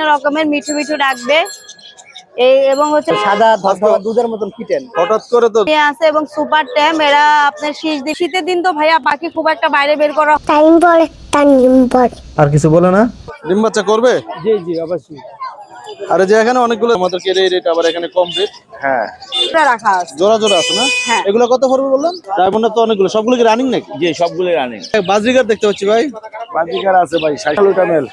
বিভিন্ন রকমের মিঠু মিঠু ডাকবে। এই এবং হচ্ছে সাদা দুধের মতন কিটেন হঠাৎ করে তো আছে এবং সুপার ট্যাম এরা আপনার শীষ দি- শীতের দিন তো ভাইয়া পাখি খুব একটা বাইরে বের করা টাইম টাইম আর কিছু বলে না? ডিম বাচ্চা করবে? জি জি অবশ্যই। আরে যে এখানে অনেকগুলো আমাদের এই রেট আবার এখানে কম রেট হ্যাঁ। রাখা আছে। জোড়া জোড়া আছে না? হ্যাঁ। এগুলো কত পড়বে তো অনেকগুলো। সবগুলো কি রানিং নাকি? জি সবগুলো রানিং বাজরিকার দেখতে পাচ্ছি ভাই। বাজিকার আছে ভাই সাইকেলটা মেল।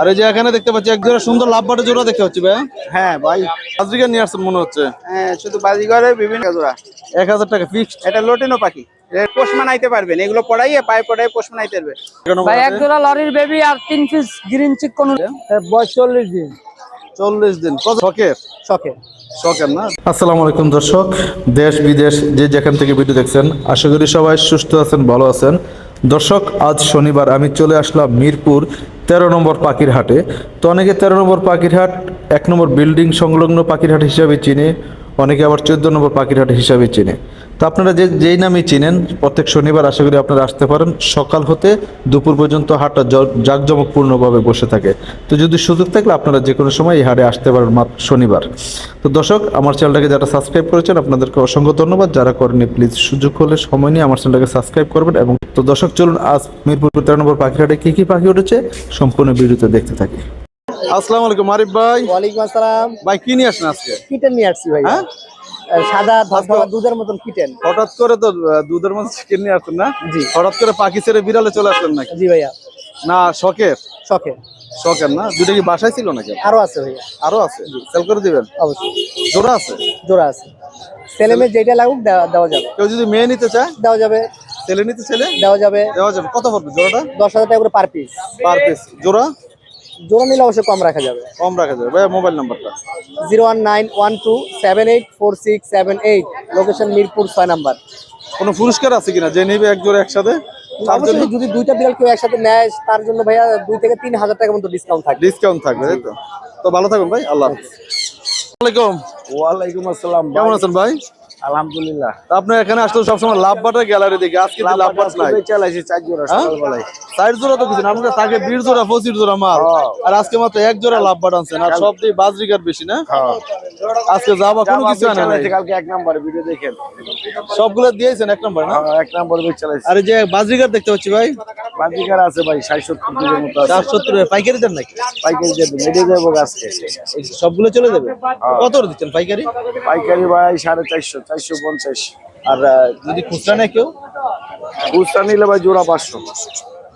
আর এই যে এখানে দেখতে পাচ্ছি এক জোড়া সুন্দর লাভ বাটে জোড়া দেখতে পাচ্ছি ভাই। হ্যাঁ ভাই। বাজরিকার নিয়ে আসছেন মনে হচ্ছে। হ্যাঁ শুধু বাজিগরে বিভিন্ন জোড়া। এক হাজার টাকা ফিক্সড এটা লোটেনো পাখি। এর পোষ মানাইতে পারবেন। এগুলো পড়াইয়ে পায়ে পড়াই পোষ মানাইতে পারবে ভাই এক জোড়া লরির বেবি আর তিন পিস গ্রিন চিক কোন বয়স চল্লিশ দিন। চল্লিশ দিন। কত? শখের? শখে শখের না? আসসালামু আলাইকুম দর্শক। দেশ বিদেশ যে যেখান থেকে ভিডিও দেখছেন আশা করি সবাই সুস্থ আছেন ভালো আছেন। দর্শক আজ শনিবার আমি চলে আসলাম মিরপুর তেরো নম্বর পাখির হাটে তো অনেকে তেরো নম্বর পাখির হাট এক নম্বর বিল্ডিং সংলগ্ন পাখির হাট হিসাবে চিনে, অনেকে আবার চোদ্দ নম্বর পাখির হাট হিসাবে চিনে। তো আপনারা যে যেই নামই চিনেন প্রত্যেক শনিবার আশা করি আপনারা আসতে পারেন। সকাল হতে দুপুর পর্যন্ত হাটটা জাঁকজমকপূর্ণভাবে বসে থাকে। তো যদি সুযোগ থাকলে আপনারা যে কোনো সময় এই হাটে আসতে পারেন মাত্র শনিবার। তো দর্শক আমার চ্যানেলটাকে যারা সাবস্ক্রাইব করেছেন আপনাদেরকে অসংখ্য ধন্যবাদ। যারা করেনি প্লিজ সুযোগ হলে সময় নিয়ে আমার চ্যানেলটাকে সাবস্ক্রাইব করবেন এবং তো দর্শক চলুন আজ মিরপুর তেরো নম্বর পাখি হাটে কী কী পাখি উঠেছে সম্পূর্ণ ভিডিওতে দেখতে থাকি। আসসালামু আলাইকুম আরিফ ভাই। ওয়ালাইকুম আসসালাম। ভাই কি নিয়ে আসেন আজকে? কিটেন নিয়ে আসছি ভাই হ্যাঁ? সাদা ধবধবা দুধের মতন কিটেন হঠাৎ করে তো দুধের মধ্যে চিকেন নিয়ে আসছেন না? জি। হঠাৎ করে পাখি ছেড়ে বিড়ালে চলে আসলেন নাকি? জি ভাইয়া। না শখের? শখে শখের না? দুটো কি বাসায় ছিল নাকি? আরও আছে ভাইয়া। আরও আছে? সেল করে দিবেন? অবশ্যই। জোড়া আছে? জোড়া আছে। ছেলে মেয়ে যেটা লাগুক দেওয়া দেওয়া যাবে। কেউ যদি মেয়ে নিতে চায়? দেওয়া যাবে। ছেলে নিতে ছেলে? দেওয়া যাবে। দেওয়া যাবে। কত পড়বে জোড়াটা? দশ হাজার টাকা করে পার পিস পার পিস জোড়া? জোড়া নিলে অবশ্যই কম রাখা যাবে। কম রাখা যাবে। ভাইয়া মোবাইল নাম্বারটা? Zero one nine one two seven eight four six seven eight. Location Mirpur ছয় নাম্বার। কোনো পুরস্কার আছে কিনা? যে নিবে এক জোড়া একসাথে তার জন্য? যদি দুইটা বিড়াল কেউ একসাথে নেয় তার জন্য ভাইয়া দুই থেকে তিন হাজার টাকা মতো ডিসকাউন্ট থাকবে। ডিসকাউন্ট থাকবে তাই তো? তো ভালো থাকবেন ভাই আল্লাহ হাফেজ। আসসালামাইকুম ওয়ালাইকুম আসসালাম কেমন আছেন ভাই? আলহামদুলিল্লাহ। তা আপনি এখানে আসলে সবসময় লাভ বাটার গ্যালারি দেখি আজকে তো লাভ বাট নাই। চালাইছি চার জোড়া হ্যাঁ? সকালবেলায় সাইড জোড়া তো কিছু না আমাদের থাকে বিশ জোড়া পঁচিশ জোড়া মাল। হ্যাঁ। আর আজকে মাত্র এক জোড়া লাভ আনছেন আর সব দিয়ে বাজরিকার বেশি না? হ্যাঁ। আজকে যাবা কোনো কিছু চালাইছি কালকে এক নাম্বার ভিডিও দেখেন। সবগুলো দিয়েছেন এক নম্বর না? হ্যাঁ, এক নাম্বার বেচ চালাইছি আরে যে বাজরিকার দেখতে পাচ্ছি ভাই। বাজিকার আছে ভাই ষাট সত্তর দিনের মতো আছে। চার সত্তর পাইকারি দেন নাকি? পাইকারি যাবে মেডে যাব আজকে। সবগুলো চলে যাবে? কত করে দিচ্ছেন পাইকারি? পাইকারি ভাই সাড়ে চারশো চারশো পঞ্চাশ। আর যদি খুচরা নেয় কেউ? খুচরা নিলে ভাই জোড়া পাঁচশো।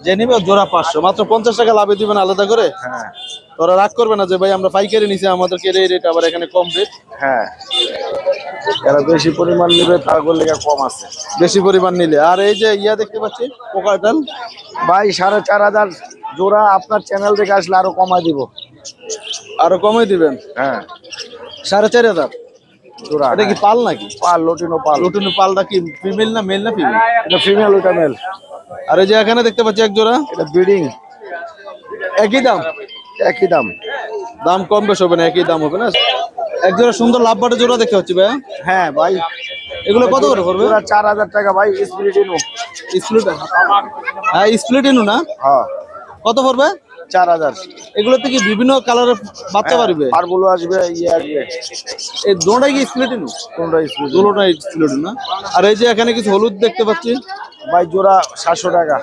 যে নিবে জোড়া পাঁচশো। মাত্র পঞ্চাশ টাকা লাভে দিবেন আলাদা করে? হ্যাঁ। তোরা রাগ করবে না যে ভাই আমরা পাইকারি নিছি আমাদেরকে এই রেট আবার এখানে কম রেট হ্যাঁ। যারা বেশি পরিমাণ নেবে তার করলে কম আছে। বেশি পরিমাণ নিলে। আর এই যে ইয়া দেখতে পাচ্ছি পোকাটাল ভাই সাড়ে চার হাজার জোড়া আপনার চ্যানেল থেকে আসলে আরও কমাই দিব। আরও কমে দিবেন? হ্যাঁ। সাড়ে চার হাজার? জোড়া এটা কি পাল নাকি? পাল লটিনো পাল। লুটুনি পালটা কি ফিমেল না মেল না ফিমেল এটা ফিমেল ওটা মেল আর এই যে এখানে দেখতে পাচ্ছি এক জোড়া। এটা ব্রিডিং। একই দাম? একই দাম। দাম কম বেশ হবে না একই দাম হবে না? এক জোড়া সুন্দর লাভ বাটে জোড়া দেখতে পাচ্ছি ভাই হ্যাঁ ভাই। এগুলো কত করে পড়বে? জোড়া চার হাজার টাকা ভাই স্প্লিটিনো স্প্লিট হ্যাঁ স্প্লিট ইনু না? হ্যাঁ। কত পড়বে? চার হাজার। এগুলোতে কি বিভিন্ন কালারের বাচ্চা পারবে আর বলো আসবে ইয়ে আসবে। এই দোটাই কি স্প্লিট ইনু কোনটা স্প্লিট স্প্লিট না? আর এই যে এখানে কিছু হলুদ দেখতে পাচ্ছি। ভাই জোড়া সাতশো টাকা।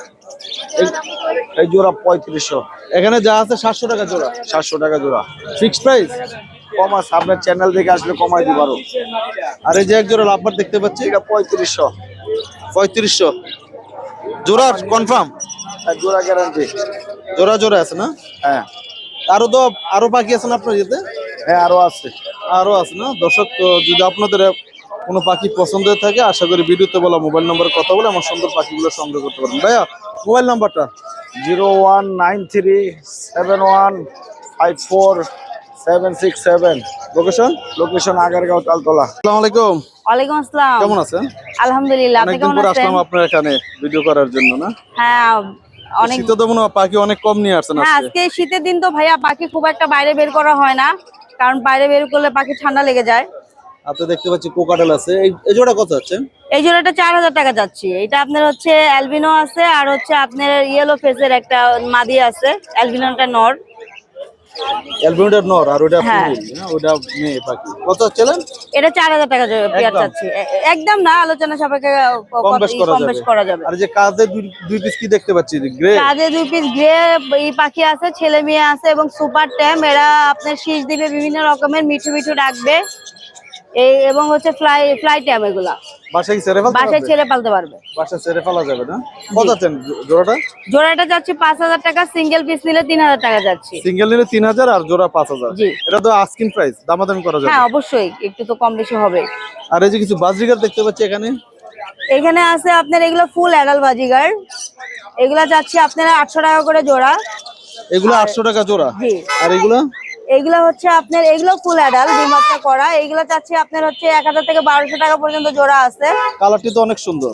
এই- জোড়া পঁয়ত্রিশশো। এখানে যা আছে সাতশো টাকা জোড়া। সাতশো টাকা জোড়া। ফিক্সড প্রাইস কম আছে আপনার চ্যানেল থেকে আসলে কমাই দিতে পারো আর এই যে এক জোড়া লাভবার দেখতে পাচ্ছি। এটা পঁয়ত্রিশশো। পঁয়ত্রিশশো। জোড়া কনফার্ম জোড়া গ্যারান্টি জোড়া জোড়া আছে না? হ্যাঁ। আরও তো আরও বাকি আছে না আপনার ইয়েতে? হ্যাঁ আরও আছে। আরও আছে না? দর্শক যদি আপনাদের কোনো পাখি পছন্দ হয়ে থাকে আশা করি ভিডিওতে বলা মোবাইল নম্বরে কথা বলে আমার সুন্দর পাখিগুলো সংগ্রহ করতে পারেন ভাইয়া মোবাইল নাম্বারটা zero one nine three seven one five four seven six seven. Location location Agargaon Taltala. আসসালামু আলাইকুম। ওয়ালাইকুম আসসালাম। কেমন আছেন? আলহামদুলিল্লাহ আপনি কেমন আছেন? আসলাম আপনার এখানে ভিডিও করার জন্য না? হ্যাঁ অনেক শীতে তো মনে হয় পাখি অনেক কম নিয়ে আসছেন হ্যাঁ আজকে। আজকে শীতের দিন তো ভাইয়া পাখি খুব একটা বাইরে বের করা হয় না কারণ বাইরে বের করলে পাখি ঠান্ডা লেগে যায়। আপনি দেখতে পাচ্ছি কোকাটেল আছে। এই জোড়া কত আছে এই জোড়াটা চার হাজার টাকা যাচ্ছে। এটা আপনার হচ্ছে অ্যালবিনো আছে আর হচ্ছে আপনার ইয়েলো ফেসের একটা মাদি আছে অ্যালবিনোটা নর। অ্যালবিনোটার নর আর ওটা হ্যাঁ। হ্যাঁ ওটা মেয়ে পাখি। কত এটা চার হাজার টাকা জ- পেয়ার একদম? চাচ্ছি একদম না আলোচনা সাপেক্ষে ক- কম কত- করা যাবে। আর যে কাজে দুই দুই পিস কি দেখতে পাচ্ছি? গ্রে কাজে দুই পিস গ্রে এই পাখি আছে ছেলে মেয়ে আছে এবং সুপার ট্যাম এরা আপনার শীষ দিবে বিভিন্ন রকমের মিঠু মিঠু ডাকবে এই এবং হচ্ছে ফ্লাই ফ্লাই ট্যাম এগুলা। বাসায় সেরে ফেলতে বাসায়? ছেলে পালতে পারবে। বাসায় সেরে ফেলা যাবে না? কত আছেন জোড়াটা? জোড়াটা যাচ্ছে পাঁচ হাজার টাকা সিঙ্গেল পিস নিলে তিন হাজার টাকা যাচ্ছে। সিঙ্গেল নিলে তিন হাজার আর জোড়া পাঁচ হাজার। জি। এটা তো আস্কিন প্রাইস দামাদামি করা যাবে। হ্যাঁ অবশ্যই একটু তো কম বেশি হবে। আর এই যে কিছু বাজরিগার দেখতে পাচ্ছি এখানে। এখানে আছে আপনার এগুলো ফুল অ্যাডাল বাজিগার। এগুলা যাচ্ছে আপনারা আটশো টাকা করে জোড়া। এগুলো আটশো টাকা জোড়া? আর এগুলো? এগুলো হচ্ছে আপনার এগুলো ফুল অ্যাডাল ডিমার্কটা করা। এগুলো চাচ্ছি আপনার হচ্ছে এক হাজার থেকে বারোশো টাকা পর্যন্ত জোড়া আছে। কালারটি তো অনেক সুন্দর।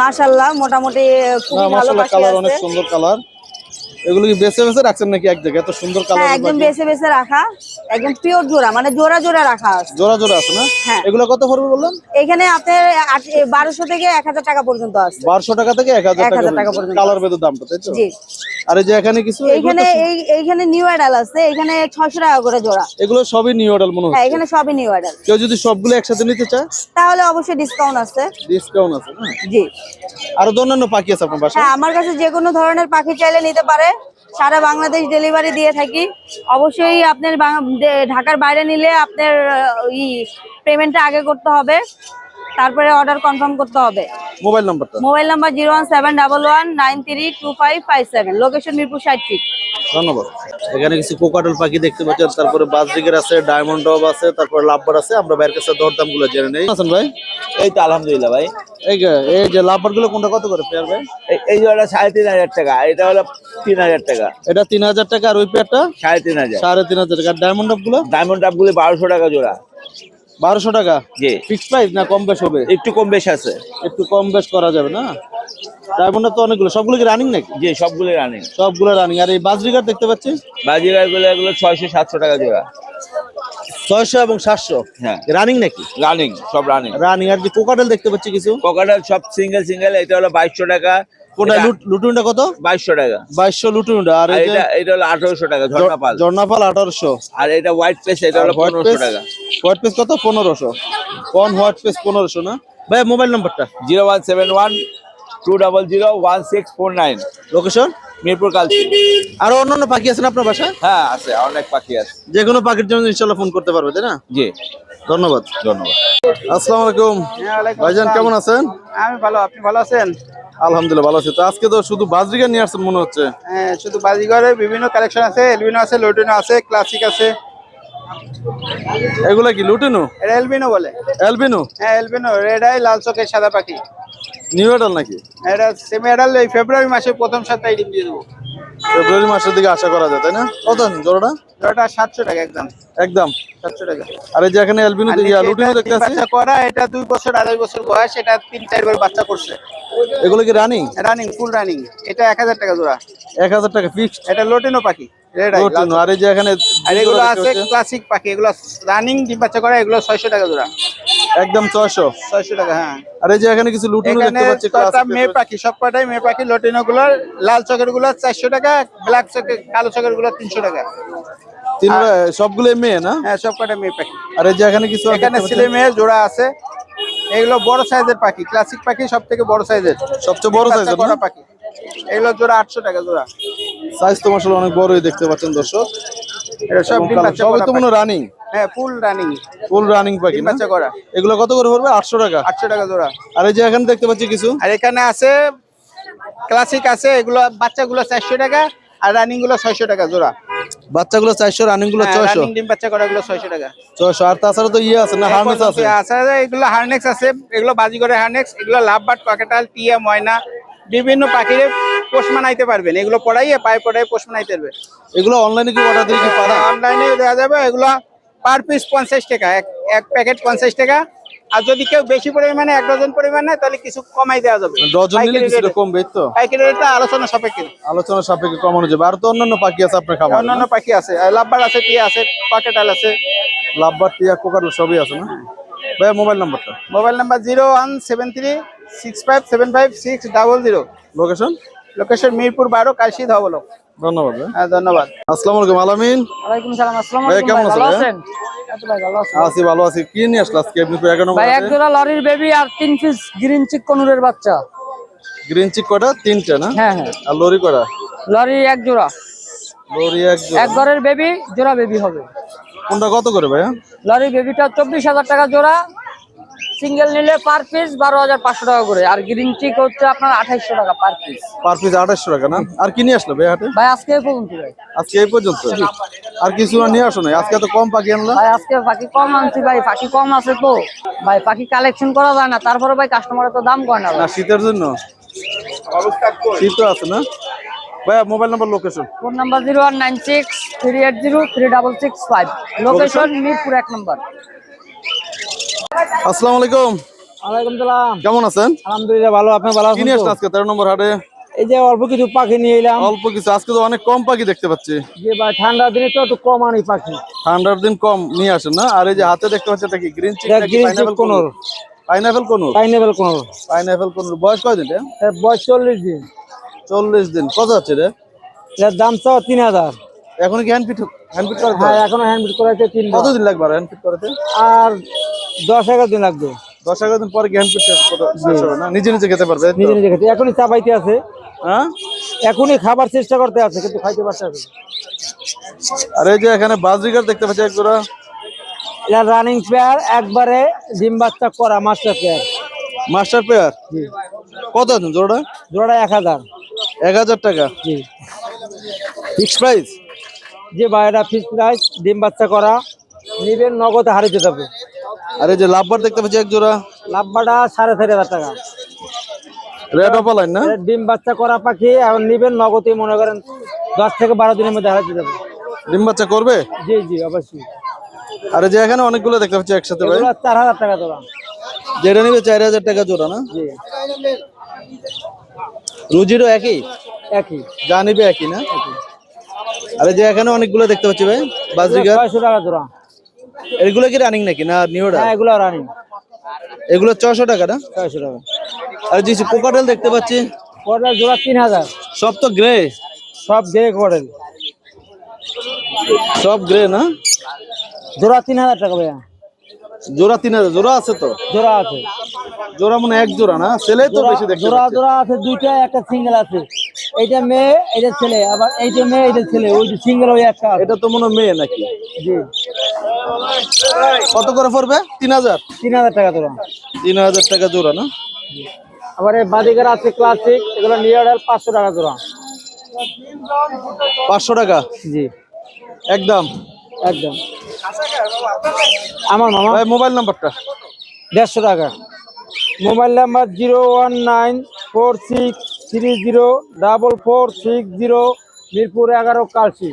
মাশাল্লাহ মোটামুটি খুবই ভালো কালার অনেক সুন্দর কালার। এগুলো কি বেছে বেছে রাখছেন নাকি এক জায়গায়? এত সুন্দর হ্যাঁ কালার একদম বেছে বেছে রাখা। একদম পিওর জোড়া মানে জোড়া জোড়া রাখা আছে। জোড়া জোড়া আছে না? হ্যাঁ। এগুলো কত পড়বে বললেন? এখানে আপনার বারোশো থেকে এক হাজার টাকা পর্যন্ত আছে। বারোশো টাকা থেকে এক হাজার 1000 টাকা পর্যন্ত। কালার দামটা তাই তো? জি। আর এই যে এখানে কিছু এগুলো এইখানে এই এইখানে নিউ অ্যাডাল আছে এখানে ছয়শো টাকা করে জোড়া। এগুলো সবই নিউ অর্ডার মনে হ্যাঁ এখানে সবই নিউ অ্যাডাল কেউ যদি সবগুলো একসাথে নিতে চায়? তাহলে অবশ্যই ডিসকাউন্ট আছে। ডিসকাউন্ট আছে জি। আরও অন্যান্য পাখি আছে আপনার বাসায়? হ্যাঁ আমার কাছে যে কোনো ধরনের পাখি চাইলে নিতে পারে। সারা বাংলাদেশ ডেলিভারি দিয়ে থাকি। অবশ্যই আপনার ঢাকার বাইরে নিলে আপনার ই পেমেন্টটা আগে করতে হবে। তারপরে অর্ডার কনফার্ম করতে হবে। মোবাইল নাম্বারটা? Mobile number zero one seven double one nine three two five five seven. Location Mirpur ষাট ফিট ধন্যবাদ। এখানে কিছু কোকাটল পাখি দেখতে পাচ্ছেন তারপরে বাজরিগের আছে ডায়মন্ড ডব আছে তারপরে লাভবার আছে। আমরা বাইরের কাছে দরদামগুলো জেনে নেই। আছেন ভাই? এই তো আলহামদুলিল্লাহ ভাই। এই যে- এই যে লাভবারগুলো কোনটা কত করে পেয়ার ভাই? এই- এই জোড়াটা সাড়ে তিন হাজার টাকা এটা হলো তিন হাজার টাকা। এটা তিন হাজার টাকা আর ওই পেয়ারটা? সাড়ে তিন হাজার। সাড়ে তিন হাজার টাকা। ডায়মন্ড ডবগুলো ডায়মন্ড আপগুলি বারোশো টাকা জোড়া। বারোশো টাকা? জি। ফিক্স প্রাইস না কম বেশ হবে? একটু কম বেশ আছে। একটু কম বেশ করা যাবে না? ডায়মন্ড তো অনেকগুলো। সবগুলো কি রানিং নাকি? জি সবগুলি রানিং সবগুলো রানিং আর এই বাজরিগার দেখতে পাচ্ছি বাজিগারগুলো এগুলো ছয়শো সাতশো টাকা জোড়া। ছয়শো এবং সাতশো? হ্যাঁ। রানিং নাকি? রানিং সব রানিং রানিং আর যে কোকাটেল দেখতে পাচ্ছি কিছু? কোকাটাল সব সিঙ্গেল সিঙ্গেল এটা হলো বাইশশো টাকা। কোনটা লুটুনটা কত? বাইশশো টাকা। লুটুনটা। আর এটা এটা হলো টাকা ঝর্ণাপাল। আর এটা হোয়াইট পেস এটা হলো টাকা। হোয়াইট পেস কত? পনেরোশো। কোন হোয়াইট পেস পনেরোশো না? ভাই মোবাইল নাম্বারটা zero one seven one two double zero one six four nine. Location Mirpur Kalshi. আরও অন্যান্য পাখি আছেন আপনার বাসায়? হ্যাঁ আছে অনেক পাখি আছে। যে কোনো পাখির জন্য ইনশাল্লাহ ফোন করতে পারবে তাই না? জি। ধন্যবাদ। ধন্যবাদ। আসসালামু আলাইকুম। ভাইজান কেমন আছেন? আমি ভালো আপনি ভালো আছেন? আলহামদুলিল্লাহ ভালো আছি। তো আজকে তো শুধু বাজরিগার নিয়ে আসছেন মনে হচ্ছে? হ্যাঁ শুধু বাজিঘরের বিভিন্ন কালেকশন আছে এলবিনো আছে লোটিনো আছে ক্লাসিক আছে। এগুলা কি লুটেনো? এটা এলবিনো বলে। এলবিনো? হ্যাঁ এলবিনো রেড আই লাল চোখের সাদা পাখি। নিউ এডাল নাকি? এটা সেমি এডাল এই ফেব্রুয়ারি মাসের প্রথম সপ্তাহে ডিম দিয়ে দেবো। ফেব্রুয়ারি মাসের দিকে আশা করা যায় তাই না? কত আছেন জোড়াটা? ওটা সাতশো টাকা একদম। একদম? সাতশো টাকা। আর এই যে এখানে অ্যালবিনু লুটিনু দেখতে আছি করা এটা দুই বছর আড়াই বছর বয়স এটা তিন চারবার বাচ্চা করছে। এগুলো কি রানিং রানিং ফুল রানিং এটা এক হাজার টাকা জোড়া। এক হাজার টাকা ফিক্সড এটা লোটিনো পাখি লুটিনু আর এই যে এখানে আর এগুলো আছে ক্লাসিক পাখি এগুলো রানিং ডিম বাচ্চা করা এগুলো ছয়শো টাকা জোড়া। একদম ছয়শো। ছয়শো টাকা হ্যাঁ। আর এই যে এখানে কিছু লুটিনু দেখতে পাচ্ছি classic মেয়ে পাখি? সব কটাই মেয়ে পাখি লটিনো গুলো লাল চকেরগুলো চারশো টাকা ব্ল্যাক চকের কালো চকেরগুলো তিনশো টাকা। পাচ্ছি। তিন সবগুলো মেয়ে না? হ্যাঁ সব কটাই মেয়ে পাখি। আর এই যে এখানে কিছু এখানে ছেলে মেয়ে জোড়া আছে। এগুলো বড় সাইজের পাখি ক্লাসিক পাখি সব থেকে বড় সাইজের। সবচেয়ে বড় সাইজের করা পাখি। এগুলো জোড়া আটশো টাকা জোড়া। সাইজ তো মাসাল অনেক বড়ই দেখতে পাচ্ছেন দর্শক। এটা সব ডিম। বাচ্চা সবই তো মনে রানিং হ্যাঁ ফুল রানিং ফুল রানিং পাখি বাচ্চা করা। এগুলো কত করে পড়বে? আটশো টাকা। আটশো টাকা জোড়া। আর এই যে এখানে দেখতে পাচ্ছি কিছু? আর এখানে আছে ক্লাসিক আছে এগুলো বাচ্চাগুলো চারশো টাকা আর রানিংগুলো ছয়শো টাকা জোড়া। বাচ্চাগুলো রানিংগুলো রানিং ডিম বাচ্চা ছয়শো টাকা। ছয়শো আর তাছাড়া তো ইয়ে আছে না হার্নেস আছে? আছে এগুলো হার্নেক্স আছে এগুলো বাজিগরে হার্নেক্স এগুলো লাভবাট কাকেটাল টিয়া ময়না বিভিন্ন পাখির পোষ মানাইতে পারবেন। এগুলো পড়াইয়ে পায়ে পড়াই পোষ মানাইতে পারবে এগুলো অনলাইনে কি অর্ডার দিয়ে কি পারা অনলাইনে দেওয়া যাবে এগুলো পার পিস পঞ্চাশ টাকা এক এক প্যাকেট পঞ্চাশ টাকা। আর যদি কেউ বেশি পরিমাণে এক ডজন পরিমাণ তাহলে কিছু কমাই দেওয়া যাবে। ডজন নিলে কিছুটা কমবে তো? পাইকারি রেটটা আলোচনা সাপেক্ষে। আলোচনা সাপেক্ষে কমানো যাবে। আর তো অন্যান্য পাখি আছে আপনার খাবার অন্যান্য পাখি আছে লাভবার আছে টিয়া আছে পাকেটাল আছে। লাভবার টিয়া কোকারল সবই আছে না? ভাই মোবাইল নাম্বারটা? Mobile number zero one seven three six five seven five six double zero. Location location Mirpur বারো কাশি ধবলক। ধন্যবাদ হ্যাঁ ধন্যবাদ। আসসালামু আলাইকুম আলামিন। ওয়ালাইকুম সালাম আসসালামু আলাইকুম কেমন আছেন, ভাই? ভাই আছি ভালো আছি। কি নিয়ে আসলে আজকে? আপনি এক নম্বর ভাই এক জোড়া লরির বেবি আর তিন পিস গ্রিন চিক কনুরের বাচ্চা। গ্রিন চিক কটা তিনটে না? হ্যাঁ হ্যাঁ। আর লরি কটা লরি এক জোড়া লরি এক জোড়া। এক ঘরের বেবি জোড়া বেবি হবে। কোনটা কত করে ভাইয়া? লরি বেবিটা চব্বিশ হাজার টাকা জোড়া সিঙ্গেল নিলে পার পিস বারো হাজার পাঁচশো টাকা করে। আর গ্রিন চিক হচ্ছে আপনার আঠাইশশো টাকা পার পিস। পার পিস আঠাশশো টাকা না? আর কি নিয়ে আসলো ভাই হাটে? ভাই আজকে এই পর্যন্ত ভাই। আজকে এই পর্যন্ত? আর কিছু নিয়ে আসো না আজকে তো কম পাখি আনলা? ভাই আজকে পাখি কম আনছি ভাই পাখি কম আছে তো। ভাই পাখি কালেকশন করা যায় না তারপরে ভাই কাস্টমারের তো দাম করে না না শীতের জন্য? শীত তো আছে না? ভাইয়া mobile number location phone number zero one nine six three eight zero three double six five. Location Mirpur এক নম্বর। আসসালামু আলাইকুম। ওয়ালাইকুম সালাম। কেমন আছেন? আলহামদুলিল্লাহ ভালো। আপনি ভালো আছেন নিয়ে আজকে তেরো নম্বর হাটে? এই যে অল্প কিছু পাখি নিয়ে এলাম। অল্প কিছু আজকে তো অনেক কম পাখি দেখতে পাচ্ছি। যে বা ঠান্ডার দিনে তো একটু কম আনি পাখি। ঠান্ডার দিন কম নিয়ে আসেন না? আর এই যে হাতে দেখতে পাচ্ছি এটা কি গ্রিন চিক নাকি পাইনাপেল কোনোর। কোনোর পাইনাপেল কোনোর পাইনেবেল কোন বয়স কয়দিন রে? এর বয়স চল্লিশ দিন। চল্লিশ দিন। কত আছে রে? এর দাম তিন হাজার। এখন কি হ্যান্ড ফিট হ্যান্ড ফিট করতে হ্যাঁ? এখনও হ্যান্ড করাইতে তিন মাস। কতদিন লাগবে হ্যান্ড ফিট করতে? আর দশ এগারো দিন লাগবে। দশ এগারো দিন পরে শেষ হবে না? নিজে নিজে খেতে পারবে নিজে নিজে খেতে এখনই চাপাইতে আছে। হ্যাঁ? এখনই খাবার চেষ্টা করতে আছে কিন্তু খাইতে পারছে। আর এই যে এখানে বাজরিকার দেখতে পাচ্ছি এক জোড়া এটা রানিং পেয়ার একবারে ডিম বাচ্চা করা মাস্টার পেয়ার মাস্টার পেয়ার কত আছেন জোড়াটা? জোড়া এক হাজার। এক হাজার টাকা। জি। ফিক্স প্রাইস যে এটা ফিস প্রাইস ডিম বাচ্চা করা। নিবেন নগদে হারিয়ে যাবে আর এই যে লাভবার দেখতে পাচ্ছি এক জোড়া। লাভবাটা সাড়ে চারি হাজার টাকা। রেড অফ লাইন না ডিম বাচ্চা করা পাখি এখন নিবেন নগদে মনে করেন দশ থেকে বারো দিনের মধ্যে হারিয়ে যাবে ডিম বাচ্চা করবে? জি জি অবশ্যই। আর যে এখানে অনেকগুলো দেখতে পাচ্ছি একসাথে ভাই। চার হাজার টাকা তোলা যেটা নিবে চার হাজার টাকা জোড়া না? জি। রুজিরও একই? একই। যা নিবে একই না? আর যে এখানে অনেকগুলো দেখতে পাচ্ছি ভাই। বাজরিকার ছয়শো টাকা জোড়া। এগুলো কি রানিং নাকি না নিউডা হ্যাঁ এগুলো রানি এগুলো ছশো টাকা না? ছয়শো টাকা। আর যে কোকাটেল দেখতে পাচ্ছি। পরের জোড়া তিন হাজার। সব তো গ্রে সব গ্রে করেন সব গ্রে না? জোড়া তিন হাজার টাকা ভাইয়া। জোড়া তিন হাজার জোড়া আছে তো? জোড়া আছে। জোড়া মানে এক জোড়া না? ছেলে তো বেশি দেখতে জোড়া জোড়া আছে দুইটা একটা সিঙ্গেল আছে। এইটা মেয়ে এইটা ছেলে। আবার এইটা মেয়ে এইটা ছেলে। ওই যে সিঙ্গেল ওই একটা এটা তো মনে মেয়ে নাকি? জি। কত করে পড়বে? তিন হাজার? তিন হাজার টাকা জোড়া। তিন হাজার টাকা জোড়া না? আবার এই বাদিকার আছে ক্লাসিক এগুলো নিয়ে পাঁচশো টাকা জোড়া। পাঁচশো টাকা? জি। একদম? একদম। আমার মামা। ভাই মোবাইল নাম্বারটা? দেড়শো টাকা। Mobile number zero one nine four six three zero double four six zero Mirpur এগারো কালসি।